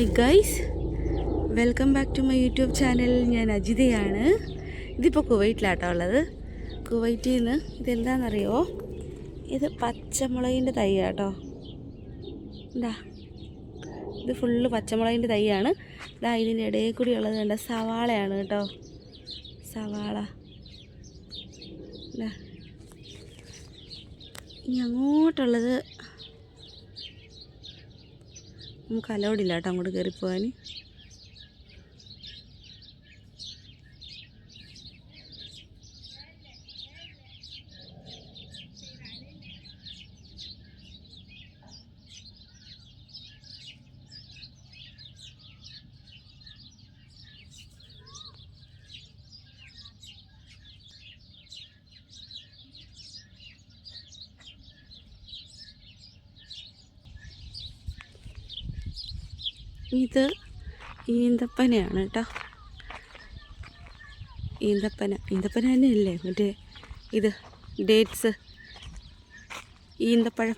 Hi guys welcome back to my YouTube channel ഞാൻ അജിതയാണ്. ഇതിപ്പോൾ കുവൈറ്റിലാട്ടോ ഉള്ളത്. കുവൈറ്റിൽ നിന്ന് ഇതെന്താണെന്നറിയോ ഇത് പച്ചമുളകിന്റെ തൈയാട്ടോ. എന്താ ഇത് ഫുള്ള് പച്ചമുളകിന്റെ തൈയാണ്. ഇതാ ഇതിന്റെ ഇടയിൽ കൂടി ഉള്ളത് കണ്ട സവാളയാണ് കേട്ടോ. സവാള. ഇനി അങ്ങോട്ടുള്ളത് നമുക്ക് അലൗഡില്ല കേട്ടോ അങ്ങോട്ട് കയറിപ്പോവാൻ ഇത് ഈന്തപ്പനയാണ് കേട്ടോ ഈന്തപ്പന. ഈന്തപ്പന തന്നെയല്ലേ മറ്റേ ഇത് ഡേറ്റ്സ്. ഈന്തപ്പഴം.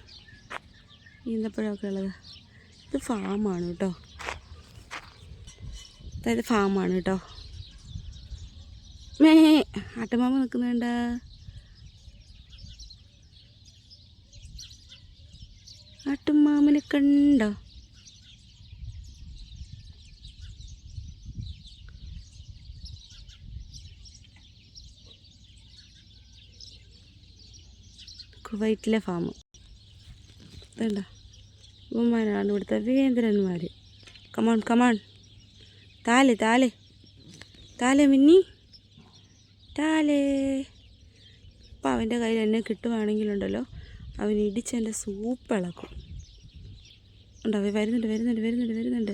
ഈന്തപ്പഴമൊക്കെ ഉള്ളത്. ഇത് ഫാമാണ് കേട്ടോ അതായത് ഫാമാണ് കേട്ടോ മേ ആട്ടുമാമ നിൽക്കുന്നുണ്ട്. ആട്ടുമാമനെ കണ്ടോ? കുവൈറ്റിലെ ഫാം വേണ്ട ഇവന്മാരാണ് ഇവിടുത്തെ വീരേന്ദ്രന്മാർ കമാൺ കമാൺ താലേ താലേ. താലേ മിന്നി. താലേ. അപ്പം അവന്റെ കയ്യിൽ എന്നെ കിട്ടുവാണെങ്കിലുണ്ടല്ലോ. അവൻ ഇടിച്ചെന്റെ സൂപ്പ് ഇളക്കും. ഉണ്ടോ? അവൻ വരുന്നുണ്ട് വരുന്നുണ്ട് വരുന്നുണ്ട് വരുന്നുണ്ട്.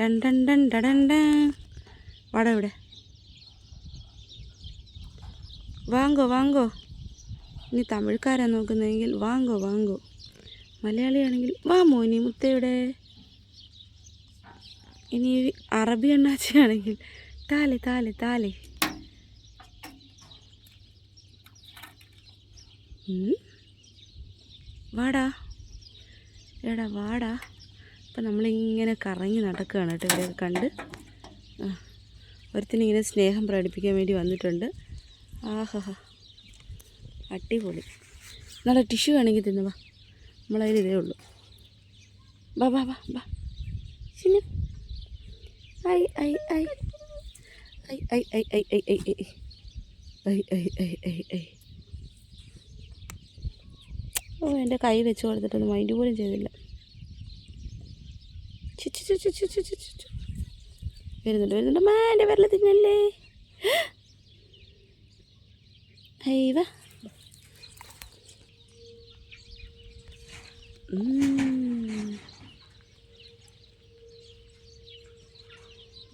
ടൺ ടൺ ടൺ ടൺ ടൺ വാടാ ഇവിടെ. വാങ്ങോ വാങ്കോ ഇനി തമിഴ്ക്കാരാ നോക്കുന്നതെങ്കിൽ വാങ്ങോ വാങ്ങോ. മലയാളിയാണെങ്കിൽ വാ മോനി മുത്തയുടെ. ഇനി അറബി എണ്ണാച്ചിയാണെങ്കിൽ താലെ താലെ താലെ. വാടാ. എടാ വാടാ. അപ്പം നമ്മളിങ്ങനെ കറങ്ങി നടക്കുകയാണ് കേട്ടോ ഇവരെയൊക്കെ കണ്ട്. ഒരുത്തിനിങ്ങനെ സ്നേഹം പ്രകടിപ്പിക്കാൻ വേണ്ടി വന്നിട്ടുണ്ട്. ആഹാ അടിപൊളി. നല്ല ടിഷ്യൂ വേണമെങ്കിൽ തിന്നു വാ. നമ്മളതിൽ ഇതേ ഉള്ളൂ. വാ വാ ബാ ബാ ചിന്നു ഐ ഐ ഐ. ഐ ഐ ഐ ഐ ഐ ഐ ഐ. ഐ ഐ ഐ ഐ ഐ. ഓ എന്റെ കൈ വെച്ച് കൊടുത്തിട്ടൊന്ന് മൈൻഡ് പോലും ചെയ്തില്ല. ചു, ചു, ചു, ചു, ചു, ചു, ചു, ചു, ചു. വരുന്നുണ്ട് വരുന്നുണ്ട്. മാ എന്റെ വിരൽ തിന്നല്ലേ അയ്യ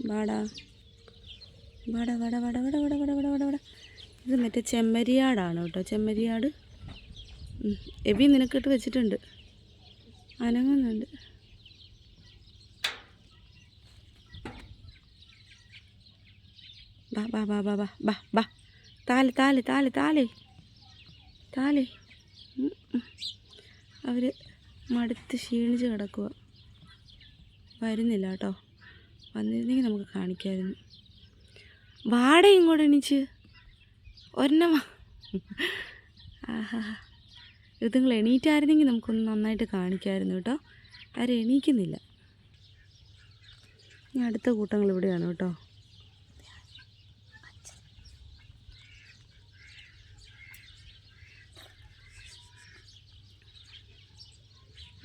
വാടാ വട. വട വട വട വട വട വട വട വട. ഇത് മറ്റേ ചെമ്മരിയാടാണ് കേട്ടോ ചെമ്മരിയാട്. എബി നിനക്കിട്ട് വെച്ചിട്ടുണ്ട്. അനങ്ങുന്നുണ്ട്. ബാ ബാ ബാ ബാ ബാ ബാ ബാ താൽ താൽ താൽ താൽ. താൽ. അവർ മടുത്ത് ക്ഷീണിച്ച് കിടക്കുക വരുന്നില്ല കേട്ടോ വന്നിരുന്നെങ്കിൽ നമുക്ക് കാണിക്കാമായിരുന്നു. വാട ഇങ്ങോട്ട് എണീച്ച്. ഒരെണ്ണം. ആഹാ. ഇതുങ്ങൾ എണീറ്റായിരുന്നെങ്കിൽ നമുക്കൊന്ന് നന്നായിട്ട് കാണിക്കാമായിരുന്നു കേട്ടോ. ആരും എണീക്കുന്നില്ല. ഇനി അടുത്ത കൂട്ടങ്ങൾ ഇവിടെയാണ് കേട്ടോ.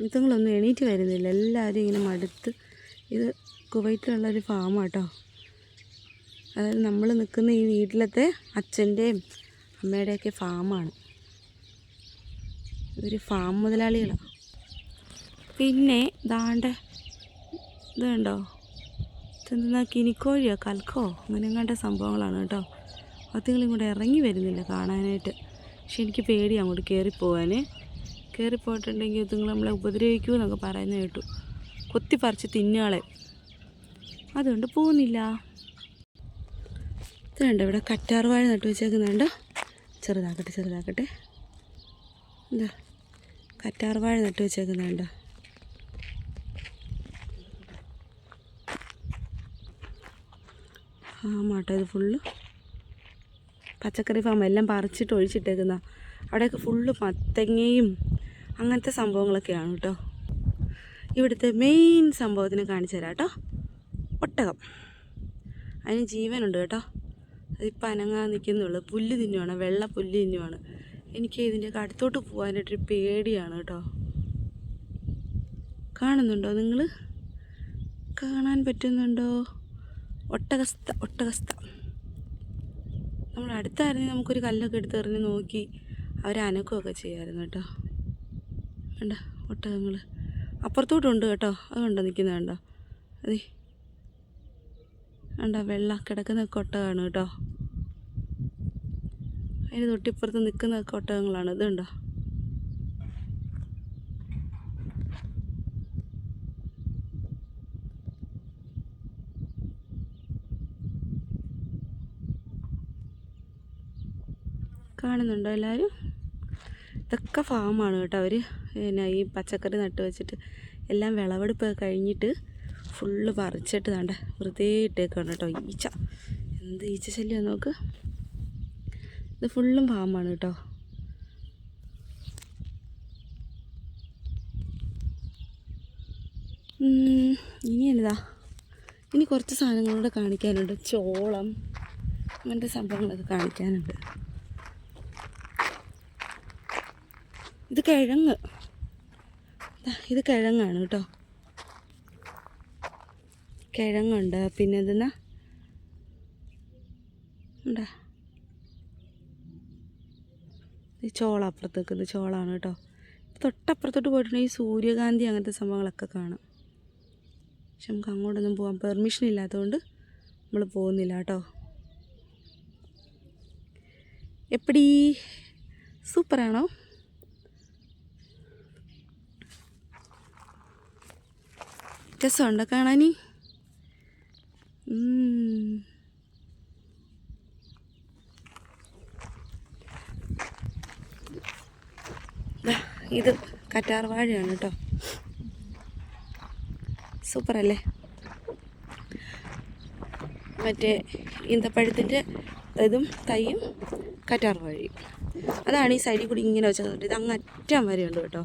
ഇതുങ്ങളൊന്നും എണീറ്റ് വരുന്നില്ല. എല്ലാവരും ഇങ്ങനെ മടുത്ത് ഇത് കുവൈറ്റിലുള്ളൊരു ഫാമാട്ടോ അതായത് നമ്മൾ നിൽക്കുന്ന ഈ വീട്ടിലത്തെ അച്ഛന്റെയും അമ്മയുടെയൊക്കെ ഫാമാണ് ഇവർ ഫാം മുതലാളികളാണ് പിന്നെ ദാണ്ട ഇത് കണ്ടോ? ഇതെന്താ കിനിക്കോഴിയോ കൽക്കോ അങ്ങനെ കണ്ട സംഭവങ്ങളാണ് കേട്ടോ. അതുങ്ങളും കൂടെ ഇറങ്ങി വരുന്നില്ല കാണാനായിട്ട്. പക്ഷെ എനിക്ക് പേടി അങ്ങോട്ട് കയറിപ്പോവാൻ കയറിപ്പോയിട്ടുണ്ടെങ്കിൽ ഇതുങ്ങൾ നമ്മളെ ഉപദ്രവിക്കൂ എന്നൊക്കെ പറയുന്നത് കേട്ടു. കൊത്തി പറിച്ച് തിന്നുകളെ അതുകൊണ്ട് പോകുന്നില്ല ഇതുണ്ട് ഇവിടെ കറ്റാർ വാഴ നട്ടു വെച്ചേക്കുന്നുണ്ട്. ചെറുതാക്കട്ടെ ചെറുതാക്കട്ടെ. എന്താ കറ്റാർ വാഴ നട്ടു വെച്ചേക്കുന്നുണ്ട്. ഫാമാട്ടോ ഇത് ഫുള്ള്. പച്ചക്കറി ഫാം എല്ലാം പറിച്ചിട്ട് ഒഴിച്ചിട്ടേക്കുന്ന. അവിടെയൊക്കെ ഫുള്ള് മത്തങ്ങയും അങ്ങനത്തെ സംഭവങ്ങളൊക്കെയാണ് കേട്ടോ. ഇവിടുത്തെ മെയിൻ സംഭവത്തിന് കാണിച്ചു തരാം കേട്ടോ. ഒട്ടകം. അതിന് ജീവനുണ്ട് കേട്ടോ. അതിപ്പോൾ അനങ്ങാൻ നിൽക്കുന്നുള്ളൂ പുല്ല് തിന്നുവാണ്. വെള്ള പുല്ല് തിന്നുവാണ്. എനിക്ക് ഇതിന്റെയൊക്കെ അടുത്തോട്ട് പോകാനായിട്ടൊരു പേടിയാണ് കേട്ടോ. കാണുന്നുണ്ടോ നിങ്ങൾ കാണാൻ പറ്റുന്നുണ്ടോ? ഒട്ടകസ്ത ഒട്ടകസ്ത നമ്മൾ അടുത്തായിരുന്നെങ്കിൽ നമുക്കൊരു കല്ലൊക്കെ എടുത്ത് എറിഞ്ഞ് നോക്കി അവരനക്കുകയൊക്കെ ചെയ്യാമായിരുന്നു കേട്ടോ. വേണ്ട ഒട്ടകങ്ങൾ അപ്പുറത്തോട്ടുണ്ട് കേട്ടോ. അതുകൊണ്ടോ നിൽക്കുന്നത് കണ്ടോ? അതെ. വേണ്ട വെള്ള കിടക്കുന്ന ഒട്ടകമാണ് കേട്ടോ. അതിന് തൊട്ടിപ്പുറത്ത് നിൽക്കുന്ന ഒട്ടകങ്ങളാണ്. കണ്ടോ? കാണുന്നുണ്ടോ എല്ലാവരും? ഇതൊക്കെ ഫാമാണ് കേട്ടോ. അവർ പിന്നെ ഈ പച്ചക്കറി നട്ട് വെച്ചിട്ട് എല്ലാം വിളവെടുപ്പ് കഴിഞ്ഞിട്ട് ഫുള്ള് പറിച്ചിട്ട് താണ്ട വെറുതെ ഇട്ടേക്കാണ് കേട്ടോ. ഈച്ച. എന്ത് ഈച്ച ശല്യം നോക്ക്. ഇത് ഫുള്ളും ഫാമാണ് കേട്ടോ. ഇനി എന്നതാ ഇനി കുറച്ച് സാധനങ്ങളൂടെ കാണിക്കാനുണ്ട്. ചോളം അങ്ങനത്തെ സംഭവങ്ങളൊക്കെ കാണിക്കാനുണ്ട്. ഇത് കിഴങ്ങ്. ഇത് കിഴങ്ങാണ് കേട്ടോ. കിഴങ്ങുണ്ട്. പിന്നെ എന്തെന്നാ ഉണ്ടാ? ഈ ചോള അപ്പുറത്തേക്ക് ഇത് ചോളാണ് കേട്ടോ. തൊട്ടപ്പുറത്തോട്ട് പോയിട്ടുണ്ടെങ്കിൽ ഈ സൂര്യകാന്തി അങ്ങനത്തെ സംഭവങ്ങളൊക്കെ കാണാം. പക്ഷെ നമുക്ക് അങ്ങോട്ടൊന്നും പോകാൻ പെർമിഷൻ ഇല്ലാത്തതുകൊണ്ട് നമ്മൾ പോകുന്നില്ല കേട്ടോ. എപ്പടി? സൂപ്പറാണോ? രസമുണ്ടോ കാണാൻ ഇത് കറ്റാർ വാഴയാണ് കേട്ടോ സൂപ്പറല്ലേ? മറ്റേ ഈന്തപ്പഴത്തിന്റെ ഇതും തൈയും കറ്റാർ വാഴയും അതാണ് ഈ സൈഡിൽ കൂടി ഇങ്ങനെ വെച്ചത്. ഇത് അങ്ങ് അറ്റം വരെയുണ്ട് കേട്ടോ.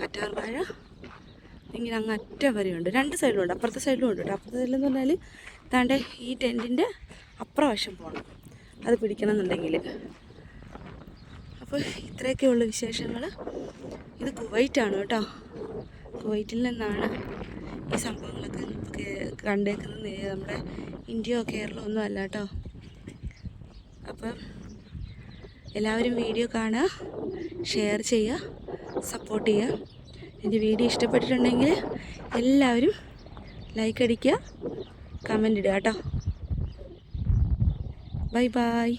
കറ്റാർ വാഴ ഇങ്ങനെ അങ്ങ് അറ്റം വരെയുണ്ട്. രണ്ട് സൈഡിലുണ്ട്. അപ്പുറത്തെ സൈഡിലും ഉണ്ട് കേട്ടോ. അപ്പുറത്തെ സൈഡിലെന്ന് പറഞ്ഞാൽ താണ്ടെ ഈ ടെന്റിന്റെ അപ്പുറവശം പോകണം അത് പിടിക്കണം എന്നുണ്ടെങ്കിൽ അപ്പോൾ ഇത്രയൊക്കെയുള്ള വിശേഷങ്ങൾ ഇത് കുവൈറ്റാണ് കേട്ടോ. കുവൈറ്റിൽ നിന്നാണ് ഈ സംഭവങ്ങളൊക്കെ കണ്ടേക്കുന്നത്. നമ്മുടെ ഇന്ത്യയോ കേരളമോ ഒന്നും അല്ല കേട്ടോ. അപ്പം എല്ലാവരും വീഡിയോ കാണുക ഷെയർ ചെയ്യുക സപ്പോർട്ട് ചെയ്യുക. എന്റെ വീഡിയോ ഇഷ്ടപ്പെട്ടിട്ടുണ്ടെങ്കിൽ എല്ലാവരും ലൈക്ക് അടിക്കുക കമന്റ് ഇടുക കേട്ടോ. Bye bye